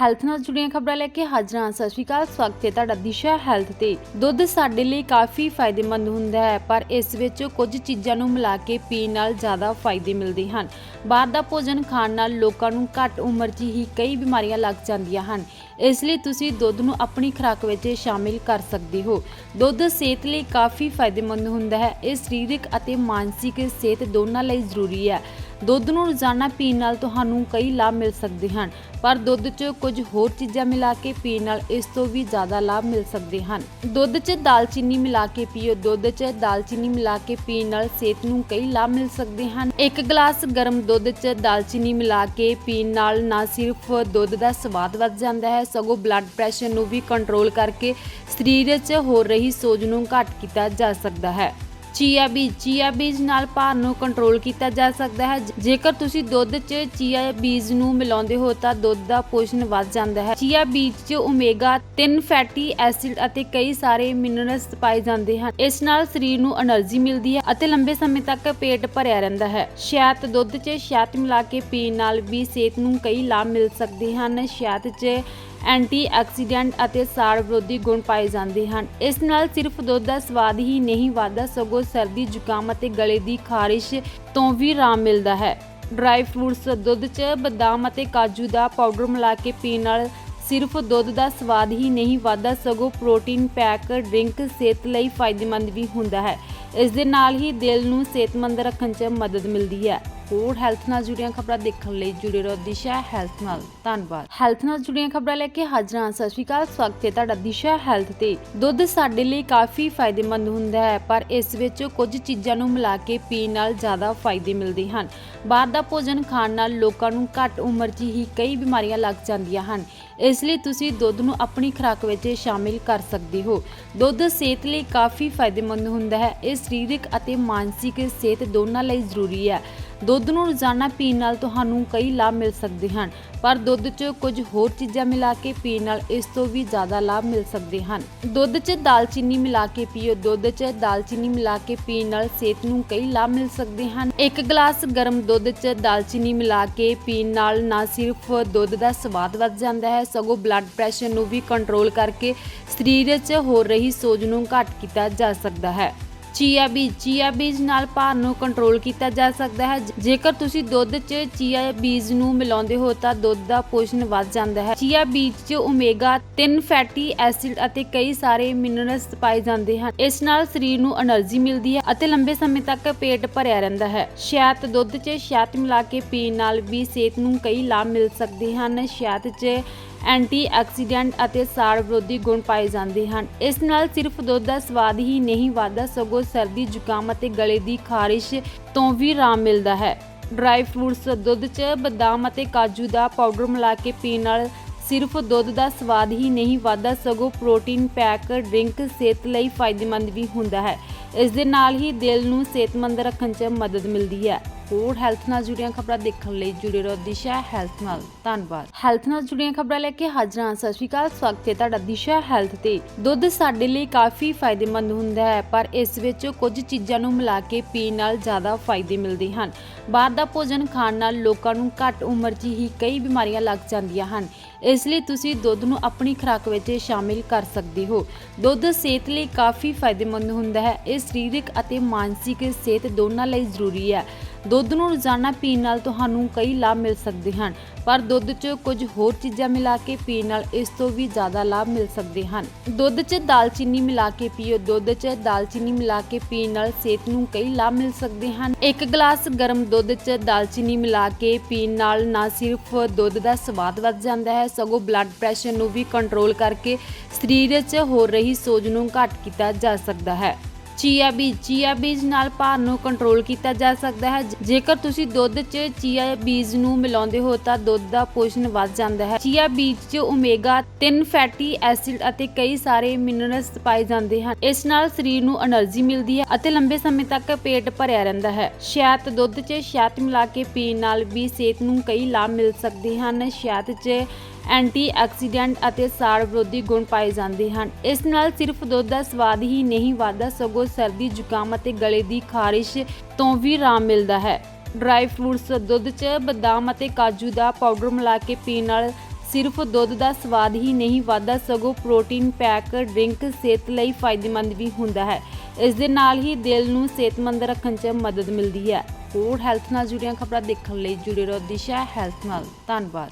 Health ਨਾਲ ਜੁੜੀਆਂ ਖਬਰਾਂ ਲੈ ਕੇ ਹਾਜ਼ਰ ਹਾਂ। ਸਤਿ ਸ਼੍ਰੀ ਅਕਾਲ, ਸਵਾਗਤ ਹੈ ਤੁਹਾਡਾ ਦਿਸ਼ਾ ਹੈਲਥ ਤੇ। ਦੁੱਧ ਸਾਡੇ ਲਈ ਕਾਫੀ ਫਾਇਦੇਮੰਦ ਹੁੰਦਾ ਹੈ, ਪਰ ਇਸ ਵਿੱਚ ਕੁਝ ਚੀਜ਼ਾਂ ਨੂੰ ਮਿਲਾ ਕੇ ਪੀਣ ਨਾਲ ਜ਼ਿਆਦਾ ਫਾਇਦੇ ਮਿਲਦੇ ਹਨ। ਬਾਹਰ ਦਾ ਭੋਜਨ ਖਾਣ ਨਾਲ ਲੋਕਾਂ ਨੂੰ ਘੱਟ ਉਮਰ 'ਚ ਹੀ ਕਈ ਬਿਮਾਰੀਆਂ ਲੱਗ ਜਾਂਦੀਆਂ ਹਨ। ਇਸ ਲਈ ਤੁਸੀਂ ਦੁੱਧ ਨੂੰ ਆਪਣੀ ਖੁਰਾਕ ਵਿੱਚ ਸ਼ਾਮਿਲ ਕਰ ਸਕਦੇ ਹੋ। ਦੁੱਧ ਸਿਹਤ ਲਈ ਕਾਫੀ ਫਾਇਦੇਮੰਦ ਹੁੰਦਾ ਹੈ। ਇਹ ਸਰੀਰਕ ਅਤੇ ਮਾਨਸਿਕ ਸਿਹਤ ਦੋਨਾਂ ਲਈ ਜ਼ਰੂਰੀ ਹੈ। ਦੁੱਧ ਨੂੰ ਰੋਜ਼ਾਨਾ ਪੀਣ ਨਾਲ ਤੁਹਾਨੂੰ ਕਈ ਲਾਭ ਮਿਲ ਸਕਦੇ ਹਨ, ਪਰ ਦੁੱਧ 'ਚ ਕੁਝ ਹੋਰ ਚੀਜ਼ਾਂ ਮਿਲਾ ਕੇ ਪੀਣ ਨਾਲ ਇਸ ਤੋਂ ਵੀ ਜ਼ਿਆਦਾ ਲਾਭ ਮਿਲ ਸਕਦੇ ਹਨ। ਦੁੱਧ 'ਚ ਦਾਲਚੀਨੀ ਮਿਲਾ ਕੇ ਪੀਓ। ਦੁੱਧ 'ਚ ਦਾਲਚੀਨੀ ਮਿਲਾ ਕੇ ਪੀਣ ਨਾਲ ਸਿਹਤ ਨੂੰ ਕਈ ਲਾਭ ਮਿਲ ਸਕਦੇ ਹਨ। ਇੱਕ ਗਲਾਸ ਗਰਮ ਦੁੱਧ 'ਚ ਦਾਲਚੀਨੀ ਮਿਲਾ ਕੇ ਪੀਣ ਨਾਲ ਨਾ ਸਿਰਫ ਦੁੱਧ ਦਾ ਸਵਾਦ ਵੱਧ ਜਾਂਦਾ ਹੈ, ਸਗੋਂ ਬਲੱਡ ਪ੍ਰੈਸ਼ਰ ਨੂੰ ਵੀ ਕੰਟਰੋਲ ਕਰਕੇ ਸਰੀਰ 'ਚ ਹੋ ਰਹੀ ਸੋਜ ਨੂੰ ਘੱਟ ਕੀਤਾ ਜਾ ਸਕਦਾ ਹੈ। ਚੀਆ ਬੀਜ ਚੀਆ ਬੀਜ ਨਾਲ ਭਾਰ ਨੂੰ ਕੰਟਰੋਲ ਕੀਤਾ ਜਾ ਸਕਦਾ ਹੈ। ਜੇਕਰ ਤੁਸੀਂ ਦੁੱਧ 'ਚ ਚੀਆ ਬੀਜ ਨੂੰ ਮਿਲਾਉਂਦੇ ਹੋ ਤਾਂ ਦੁੱਧ ਦਾ ਪੋਸ਼ਣ ਵੱਧ ਜਾਂਦਾ ਹੈ। ਚੀਆ ਬੀਜ 'ਚ ਓਮੇਗਾ 3 ਫੈਟੀ ਐਸਿਡ ਅਤੇ ਕਈ ਸਾਰੇ ਮਿਨਰਲਸ ਪਾਏ ਜਾਂਦੇ ਹਨ। ਇਸ ਨਾਲ ਸਰੀਰ ਨੂੰ એનર્ਜੀ ਮਿਲਦੀ ਹੈ ਅਤੇ ਲੰਬੇ ਸਮੇਂ ਤੱਕ ਪੇਟ ਭਰਿਆ ਰਹਿੰਦਾ ਹੈ। ਸ਼ਹਿਦ, ਦੁੱਧ 'ਚ ਸ਼ਹਿਦ ਮਿਲਾ ਕੇ ਪੀਣ ਨਾਲ ਵੀ ਸਿਹਤ ਨੂੰ ਕਈ ਲਾਭ ਮਿਲ ਸਕਦੇ ਹਨ। ਸ਼ਹਿਦ 'ਚ ਐਂਟੀ ਐਂਟੀਆਕਸੀਡੈਂਟ ਅਤੇ ਸਾੜ ਵਿਰੋਧੀ ਗੁਣ ਪਾਏ ਜਾਂਦੇ ਹਨ। ਇਸ ਨਾਲ ਸਿਰਫ ਦੁੱਧ ਦਾ ਸਵਾਦ ਹੀ ਨਹੀਂ ਵੱਧਦਾ, ਸਗੋਂ ਸਰਦੀ ਜ਼ੁਕਾਮ ਅਤੇ ਗਲੇ ਦੀ ਖਾਰਿਸ਼ ਤੋਂ ਵੀ ਆਰਾਮ ਮਿਲਦਾ ਹੈ। ਡਰਾਈ ਫਰੂਟਸ, ਦੁੱਧ 'ਚ ਬਦਾਮ ਅਤੇ ਕਾਜੂ ਦਾ ਪਾਊਡਰ ਮਿਲਾ ਕੇ ਪੀਣ ਨਾਲ ਸਿਰਫ ਦੁੱਧ ਦਾ ਸਵਾਦ ਹੀ ਨਹੀਂ ਵੱਧਦਾ, ਸਗੋਂ ਪ੍ਰੋਟੀਨ ਪੈਕ ਡਰਿੰਕ ਸਿਹਤ ਲਈ ਫਾਇਦੇਮੰਦ ਵੀ ਹੁੰਦਾ ਹੈ। ਇਸ ਦੇ ਨਾਲ ਹੀ ਦਿਲ ਨੂੰ ਸਿਹਤਮੰਦ ਰੱਖਣ 'ਚ ਮਦਦ ਮਿਲਦੀ ਹੈ। ਹੋਰ ਹੈਲਥ ਨਾਲ ਜੁੜੀਆਂ ਖਬਰਾਂ ਦੇਖਣ ਲਈ ਜੁੜੇ ਰਹੋ ਦਿਸ਼ਾ ਹੈਲਥ ਨਾਲ। ਧੰਨਵਾਦ। ਹੈਲਥ ਨਾਲ ਜੁੜੀਆਂ ਖਬਰਾਂ ਲੈ ਕੇ ਹਾਜ਼ਰ ਹਾਂ। ਸਤਿ ਸ਼੍ਰੀ ਅਕਾਲ। ਸਵਾਗਤ ਹੈ ਤੁਹਾਡਾ ਦਿਸ਼ਾ ਹੈਲਥ ਤੇ। ਦੁੱਧ ਸਾਡੇ ਲਈ ਕਾਫੀ ਫਾਇਦੇਮੰਦ ਹੁੰਦਾ ਹੈ, ਪਰ ਇਸ ਵਿੱਚ ਕੁਝ ਚੀਜ਼ਾਂ ਨੂੰ ਮਿਲਾ ਕੇ ਪੀਣ ਨਾਲ ਜ਼ਿਆਦਾ ਫਾਇਦੇ ਮਿਲਦੇ ਹਨ। ਬਾਹਰ ਦਾ ਭੋਜਨ ਖਾਣ ਨਾਲ ਲੋਕਾਂ ਨੂੰ ਘੱਟ ਉਮਰ 'ਚ ਹੀ ਕਈ ਬਿਮਾਰੀਆਂ ਲੱਗ ਜਾਂਦੀਆਂ ਹਨ। ਇਸ ਲਈ ਤੁਸੀਂ ਦੁੱਧ ਨੂੰ ਆਪਣੀ ਖੁਰਾਕ ਵਿੱਚ ਸ਼ਾਮਿਲ ਕਰ ਸਕਦੇ ਹੋ। ਦੁੱਧ ਸਿਹਤ ਲਈ ਕਾਫੀ ਫਾਇਦੇਮੰਦ ਹੁੰਦਾ ਹੈ। ਇਹ ਸਰੀਰਕ ਅਤੇ ਮਾਨਸਿਕ ਸਿਹਤ ਦੋਨਾਂ ਲਈ ਜ਼ਰੂਰੀ ਹੈ। ਦੁੱਧ ਨੂੰ ਰੋਜ਼ਾਨਾ ਪੀਣ ਨਾਲ ਤੁਹਾਨੂੰ ਕਈ ਲਾਭ ਮਿਲ ਸਕਦੇ ਹਨ, ਪਰ ਦੁੱਧ 'ਚ ਕੁਝ ਹੋਰ ਚੀਜ਼ਾਂ ਮਿਲਾ ਕੇ ਪੀਣ ਨਾਲ ਇਸ ਤੋਂ ਵੀ ਜ਼ਿਆਦਾ ਲਾਭ ਮਿਲ ਸਕਦੇ ਹਨ। ਦੁੱਧ 'ਚ ਦਾਲਚੀਨੀ ਮਿਲਾ ਕੇ ਪੀਓ। ਦੁੱਧ 'ਚ ਦਾਲਚੀਨੀ ਮਿਲਾ ਕੇ ਪੀਣ ਨਾਲ ਸਿਹਤ ਨੂੰ ਕਈ ਲਾਭ ਮਿਲ ਸਕਦੇ ਹਨ। ਇੱਕ ਗਲਾਸ ਗਰਮ ਦੁੱਧ 'ਚ ਦਾਲਚੀਨੀ ਮਿਲਾ ਕੇ ਪੀਣ ਨਾਲ ਨਾ ਸਿਰਫ ਦੁੱਧ ਦਾ ਸਵਾਦ ਵੱਧ ਜਾਂਦਾ ਹੈ, ਸਗੋਂ ਬਲੱਡ ਪ੍ਰੈਸ਼ਰ ਨੂੰ ਵੀ ਕੰਟਰੋਲ ਕਰਕੇ ਸਰੀਰ 'ਚ ਹੋ ਰਹੀ ਸੋਜ ਨੂੰ ਘੱਟ ਕੀਤਾ ਜਾ ਸਕਦਾ ਹੈ। ਚੀਆ ਬੀਜ ਚੀਆ ਬੀਜ ਨਾਲ ਭਾਰ ਨੂੰ ਕੰਟਰੋਲ ਕੀਤਾ ਜਾ ਸਕਦਾ ਹੈ। ਜੇਕਰ ਤੁਸੀਂ ਦੁੱਧ 'ਚ ਚੀਆ ਬੀਜ ਨੂੰ ਮਿਲਾਉਂਦੇ ਹੋ ਤਾਂ ਦੁੱਧ ਦਾ ਪੋਸ਼ਣ ਵੱਧ ਜਾਂਦਾ ਹੈ। ਚੀਆ ਬੀਜ 'ਚ ਓਮੇਗਾ 3 ਫੈਟੀ ਐਸਿਡ ਅਤੇ ਕਈ ਸਾਰੇ ਮਿਨਰਲਸ ਪਾਏ ਜਾਂਦੇ ਹਨ। ਇਸ ਨਾਲ ਸਰੀਰ ਨੂੰ એનર્ਜੀ ਮਿਲਦੀ ਹੈ ਅਤੇ ਲੰਬੇ ਸਮੇਂ ਤੱਕ ਪੇਟ ਭਰਿਆ ਰਹਿੰਦਾ ਹੈ। ਸ਼ਹਿਦ, ਦੁੱਧ 'ਚ ਸ਼ਹਿਦ ਮਿਲਾ ਕੇ ਪੀਣ ਨਾਲ ਵੀ ਸਿਹਤ ਨੂੰ ਕਈ ਲਾਭ ਮਿਲ ਸਕਦੇ ਹਨ। ਸ਼ਹਿਦ 'ਚ ਐਂਟੀ ਐਂਟੀਆਕਸੀਡੈਂਟ ਅਤੇ ਸਾੜ ਵਿਰੋਧੀ ਗੁਣ ਪਾਏ ਜਾਂਦੇ ਹਨ। ਇਸ ਨਾਲ ਸਿਰਫ ਦੁੱਧ ਦਾ ਸਵਾਦ ਹੀ ਨਹੀਂ ਵੱਧਦਾ, ਸਗੋਂ ਸਰਦੀ ਜ਼ੁਕਾਮ ਅਤੇ ਗਲੇ ਦੀ ਖਾਰਿਸ਼ ਤੋਂ ਵੀ ਆਰਾਮ ਮਿਲਦਾ ਹੈ। ਡਰਾਈ ਫਰੂਟਸ, ਦੁੱਧ 'ਚ ਬਦਾਮ ਅਤੇ ਕਾਜੂ ਦਾ ਪਾਊਡਰ ਮਿਲਾ ਕੇ ਪੀਣ ਨਾਲ ਸਿਰਫ ਦੁੱਧ ਦਾ ਸਵਾਦ ਹੀ ਨਹੀਂ ਵੱਧਦਾ, ਸਗੋਂ ਪ੍ਰੋਟੀਨ ਪੈਕ ਡਰਿੰਕ ਸਿਹਤ ਲਈ ਫਾਇਦੇਮੰਦ ਵੀ ਹੁੰਦਾ ਹੈ। ਇਸ ਦੇ ਨਾਲ ਹੀ ਦਿਲ ਨੂੰ ਸਿਹਤਮੰਦ ਰੱਖਣ 'ਚ ਮਦਦ ਮਿਲਦੀ ਹੈ। ਹੋਰ ਹੈਲਥ ਨਾਲ ਜੁੜੀਆਂ ਖਬਰਾਂ ਦੇਖਣ ਲਈ ਜੁੜੇ ਰਹੋ ਦਿਸ਼ਾ ਹੈਲਥ ਨਾਲ। ਧੰਨਵਾਦ। ਹੈਲਥ ਨਾਲ ਜੁੜੀਆਂ ਖਬਰਾਂ ਲੈ ਕੇ ਹਾਜ਼ਰ ਹਾਂ। ਸਤਿ ਸ਼੍ਰੀ ਅਕਾਲ। ਸਵਾਗਤ ਹੈ ਤੁਹਾਡਾ ਦਿਸ਼ਾ ਹੈਲਥ ਤੇ। ਦੁੱਧ ਸਾਡੇ ਲਈ ਕਾਫੀ ਫਾਇਦੇਮੰਦ ਹੁੰਦਾ ਹੈ, ਪਰ ਇਸ ਵਿੱਚ ਕੁਝ ਚੀਜ਼ਾਂ ਨੂੰ ਮਿਲਾ ਕੇ ਪੀਣ ਨਾਲ ਜ਼ਿਆਦਾ ਫਾਇਦੇ ਮਿਲਦੇ ਹਨ। ਬਾਹਰ ਦਾ ਭੋਜਨ ਖਾਣ ਨਾਲ ਲੋਕਾਂ ਨੂੰ ਘੱਟ ਉਮਰ 'ਚ ਹੀ ਕਈ ਬਿਮਾਰੀਆਂ ਲੱਗ ਜਾਂਦੀਆਂ ਹਨ। ਇਸ ਲਈ ਤੁਸੀਂ ਦੁੱਧ ਨੂੰ ਆਪਣੀ ਖੁਰਾਕ ਵਿੱਚ ਸ਼ਾਮਿਲ ਕਰ ਸਕਦੇ ਹੋ। ਦੁੱਧ ਸਿਹਤ ਲਈ ਕਾਫੀ ਫਾਇਦੇਮੰਦ ਹੁੰਦਾ ਹੈ। ਇਹ ਸਰੀਰਕ ਅਤੇ ਮਾਨਸਿਕ ਸਿਹਤ ਦੋਨਾਂ ਲਈ ਜ਼ਰੂਰੀ ਹੈ। ਦੁੱਧ ਨੂੰ ਰੋਜ਼ਾਨਾ ਪੀਣ ਨਾਲ ਤੁਹਾਨੂੰ ਕਈ ਲਾਭ ਮਿਲ ਸਕਦੇ ਹਨ। ਪਰ ਦੁੱਧ 'ਚ ਕੁਝ ਹੋਰ ਚੀਜ਼ਾਂ ਮਿਲਾ ਕੇ ਪੀਣ ਨਾਲ ਇਸ ਤੋਂ ਵੀ ਜ਼ਿਆਦਾ ਲਾਭ ਮਿਲ ਸਕਦੇ ਹਨ। ਦੁੱਧ 'ਚ ਦਾਲਚੀਨੀ ਮਿਲਾ ਕੇ ਪੀਓ। ਦੁੱਧ 'ਚ ਦਾਲਚੀਨੀ ਮਿਲਾ ਕੇ ਪੀਣ ਨਾਲ ਸਿਹਤ ਨੂੰ ਕਈ ਲਾਭ ਮਿਲ ਸਕਦੇ ਹਨ। ਇੱਕ ਗਲਾਸ ਗਰਮ ਦੁੱਧ 'ਚ ਦਾਲਚੀਨੀ ਮਿਲਾ ਕੇ ਪੀਣ ਨਾਲ ਨਾ ਸਿਰਫ ਦੁੱਧ ਦਾ ਸਵਾਦ ਵੱਧ ਜਾਂਦਾ ਹੈ, ਸਗੋਂ ਬਲੱਡ ਪ੍ਰੈਸ਼ਰ ਨੂੰ ਵੀ ਕੰਟਰੋਲ ਕਰਕੇ ਸਰੀਰ 'ਚ ਹੋ ਰਹੀ ਸੋਜ ਨੂੰ ਘੱਟ ਕੀਤਾ ਜਾ ਸਕਦਾ ਹੈ। ਚੀਆ ਬੀਜ ਚੀਆ ਬੀਜ ਨਾਲ ਭਾਰ ਨੂੰ ਕੰਟਰੋਲ ਕੀਤਾ ਜਾ ਸਕਦਾ ਹੈ। ਜੇਕਰ ਤੁਸੀਂ ਦੁੱਧ 'ਚ ਚੀਆ ਬੀਜ ਨੂੰ ਮਿਲਾਉਂਦੇ ਹੋ, ਤਾਂ ਦੁੱਧ ਦਾ ਪੋਸ਼ਣ ਵੱਧ ਜਾਂਦਾ ਹੈ। ਚੀਆ ਬੀਜ 'ਚ ਓਮੇਗਾ 3 ਫੈਟੀ ਐਸਿਡ ਅਤੇ ਕਈ ਸਾਰੇ ਮਿਨਰਲਸ ਪਾਏ ਜਾਂਦੇ ਹਨ। ਇਸ ਨਾਲ ਸਰੀਰ ਨੂੰ એનર્ਜੀ ਮਿਲਦੀ ਹੈ ਅਤੇ ਲੰਬੇ ਸਮੇਂ ਤੱਕ ਪੇਟ ਭਰਿਆ ਰਹਿੰਦਾ ਹੈ। ਸ਼ਹਿਦ ਦੁੱਧ 'ਚ ਸ਼ਹਿਦ ਮਿਲਾ ਕੇ ਪੀਣ ਨਾਲ ਵੀ ਸਿਹਤ ਨੂੰ ਕਈ ਲਾਭ ਮਿਲ ਸਕਦੇ ਹਨ। ਸ਼ਹਿਦ 'ਚ ਐਂਟੀ ਐਂਟੀਆਕਸੀਡੈਂਟ ਅਤੇ ਸਾੜ ਵਿਰੋਧੀ ਗੁਣ ਪਾਏ ਜਾਂਦੇ ਹਨ। ਇਸ ਨਾਲ ਸਿਰਫ ਦੁੱਧ ਦਾ ਸਵਾਦ ਹੀ ਨਹੀਂ ਵੱਧਦਾ, ਸਗੋਂ ਸਰਦੀ ਜ਼ੁਕਾਮ ਅਤੇ ਗਲੇ ਦੀ ਖਾਰਿਸ਼ ਤੋਂ ਵੀ ਆਰਾਮ ਮਿਲਦਾ ਹੈ। ਡਰਾਈ ਫਰੂਟਸ, ਦੁੱਧ 'ਚ ਬਦਾਮ ਅਤੇ ਕਾਜੂ ਦਾ ਪਾਊਡਰ ਮਿਲਾ ਕੇ ਪੀਣ ਨਾਲ ਸਿਰਫ ਦੁੱਧ ਦਾ ਸਵਾਦ ਹੀ ਨਹੀਂ ਵੱਧਦਾ, ਸਗੋਂ ਪ੍ਰੋਟੀਨ ਪੈਕ ਡਰਿੰਕ ਸਿਹਤ ਲਈ ਫਾਇਦੇਮੰਦ ਵੀ ਹੁੰਦਾ ਹੈ। ਇਸ ਦੇ ਨਾਲ ਹੀ ਦਿਲ ਨੂੰ ਸਿਹਤਮੰਦ ਰੱਖਣ 'ਚ ਮਦਦ ਮਿਲਦੀ ਹੈ। ਹੋਰ ਹੈਲਥ ਨਾਲ ਜੁੜੀਆਂ ਖਬਰਾਂ ਦੇਖਣ ਲਈ ਜੁੜੇ ਰਹੋ ਦਿਸ਼ਾ ਹੈਲਥ ਨਾਲ। ਧੰਨਵਾਦ।